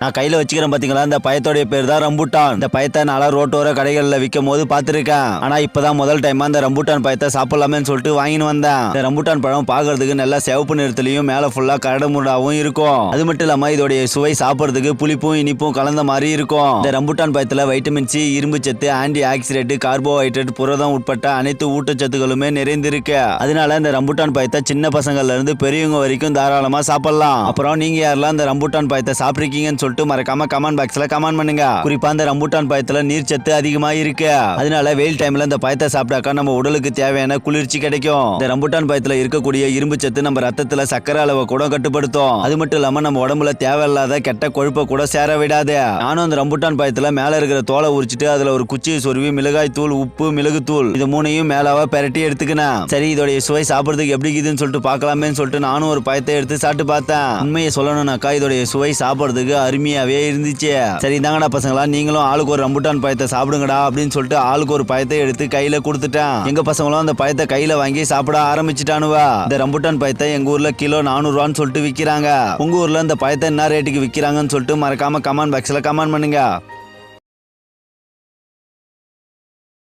நான் கையில வச்சுக்கிறேன் பாத்தீங்களா? இந்த பயத்தோடைய பேர் தான் ரம்பூட்டான். இந்த பயத்தை நாளா ரோட்டோர கடைகள்ல விற்கும் போது பாத்திருக்கேன். ஆனா இப்பதான் முதல் டைம் அந்த ரம்பூட்டான் பயத்தை சாப்பிடலாமேன்னு சொல்லிட்டு வாங்கின்னு வந்தேன். இந்த ரம்பூட்டான் பழம் பாக்குறதுக்கு நல்லா சிவப்பு நிறத்துலயும் மேல ஃபுல்லா கரடுமுடாவும் இருக்கும். அது மட்டும் இல்லாம இதோடைய சுவை சாப்பிடுறதுக்கு புளிப்பும் இனிப்பும் கலந்த மாதிரி இருக்கும். இந்த ரம்பூட்டான் பயத்துல வைட்டமின் சி இரும்பு சத்து ஆன்டி ஆக்சிடென்ட் கார்போஹைட்ரேட் புரதம் உட்பட்ட அனைத்து ஊட்டச்சத்துக்களுமே நிறைந்திருக்கு. அதனால இந்த ரம்பூட்டான் பயத்தை சின்ன பசங்கள்ல இருந்து பெரியவங்க வரைக்கும் தாராளமா சாப்பிடலாம். அப்புறம் நீங்க யாரெல்லாம் இந்த ரம்பூட்டான் பயத்தை சாப்பிட்ருக்கீங்கன்னு சொல்லிட்டு மறக்காம கமெண்ட் பாக்ஸ்ல கமெண்ட் பண்ணுங்க. குறிப்பா இந்த ரம்பூட்டான் பயத்துல நீர் சத்து அதிகமா இருக்கு. அதனால வெயில் டைம்ல இந்த பயத்தை சாப்பிட்டாக்கா நம்ம உடலுக்கு தேவையான குளிர்ச்சி கிடைக்கும். இந்த ரம்பூட்டான் பயத்துல இருக்கக்கூடிய இரும்பு சத்து நம்ம ரத்தத்துல சக்கரை அளவை கூட கட்டுப்படுத்தும். அது மட்டும் இல்லாம நம்ம உடம்புல தேவையில்லாத கெட்ட கொழுப்பை கூட சேர விடாது. நானும் அந்த ரம்பூட்டான் பயத்துல மேல இருக்கிற தோலை உரிச்சிட்டு அதுல ஒரு குச்சியை சொருவி மிளகாய் தூள் உப்பு மிளகு தூள் இது மூணையும் மேலாவா பெரட்டி எடுத்துக்கினேன். சரி இதோடைய சுவை சாப்பிடுறதுக்கு எப்படி இருக்குதுன்னு சொல்லிட்டு பார்க்கலாமேன்னு சொல்லிட்டு நானும் ஒரு பயத்தை எடுத்து சாப்பிட்டு பார்த்தேன். உண்மையை சொல்லணும்னாக்கா இதோடைய சுவை சாப்பிடுறதுக்கு அருமையாகவே இருந்துச்சு. சரி இந்தாங்கடா பசங்களா நீங்களும் ஆளுக்கு ஒரு ரம்புட்டான் பயத்தை சாப்பிடுங்கடா அப்படின்னு சொல்லிட்டு ஆளுக்கு ஒரு பயத்தை எடுத்து கையில கொடுத்துட்டேன். எங்க பசங்களும் அந்த பயத்தை கையில வாங்கி சாப்பிட ஆரம்பிச்சிட்டானுவா. இந்த ரம்புட்டான் பயத்தை எங்க ஊர்ல கிலோ நானூறுவான்னு சொல்லிட்டு விற்கிறாங்க உங்க ஊர்ல இந்த பயத்தை என்ன ரேட்டுக்கு விற்கிறாங்கன்னு சொல்லிட்டு மறக்காம கமெண்ட் பாக்ஸ்ல கமெண்ட் பண்ணுங்க.